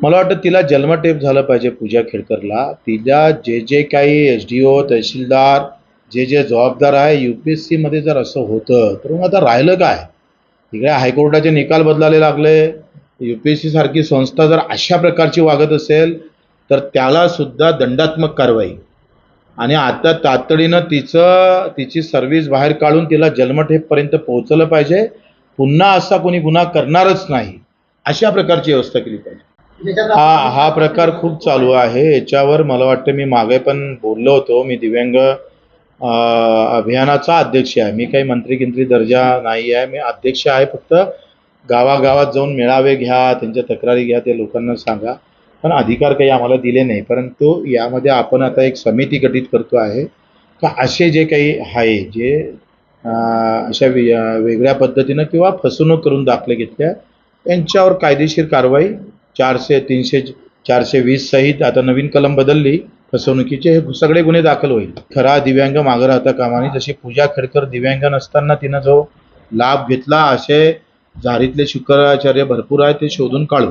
मला वाटतं तिला जन्मटेप झालं पाहिजे पूजा खेडकरला. तिला जे जे काही एस डी ओ तहसीलदार जे जे जबाबदार आहे यू पी एस सीमध्ये जर असं होतं तर मग आता राहिलं काय? तिकडे हायकोर्टाचे निकाल बदलायला लागले. यू पी एस सीसारखी संस्था जर अशा प्रकारची वागत असेल तर त्याला सुद्धा दंडात्मक कारवाई. आणि आता तातडीनं तिचं तिची सर्व्हिस बाहेर काढून तिला जन्मठेपपर्यंत पोहोचलं पाहिजे. पुन्हा असा कोणी गुन्हा करणारच नाही. अशा प्रकारची व्यवस्था केली पाहिजे. हा हा प्रकार खूप चालू आहे. याच्यावर मला वाटतं मी मागे पण बोललो होतो. मी दिव्यांग अभियानाचा अध्यक्ष आहे. मी काही मंत्री किंत्री दर्जा नाही आहे. मी अध्यक्ष आहे. फक्त गावागावात जाऊन मेळावे घ्या त्यांच्या तक्रारी घ्या त्या लोकांना सांगा. पण अधिकार काही आम्हाला दिले नाही. परंतु यामध्ये आपण आता एक समिती गठीत करतो आहे. का असे जे काही आहे जे अशा वे- वेगळ्या पद्धतीनं किंवा फसवणूक करून दाखले घेतल्या यांच्यावर कायदेशीर कारवाई चारशे तीनशे चारशे वीस सहित आता नवीन कलम बदलली फसवणुकीचे हे सगळे गुन्हे दाखल होईल. खरा दिव्यांग मागं राहता कामाने जशी पूजा खेडकर दिव्यांग नसताना तिनं जो लाभ घेतला असे जारीतले शुक्राचार्य भरपूर आहे ते शोधून काढू.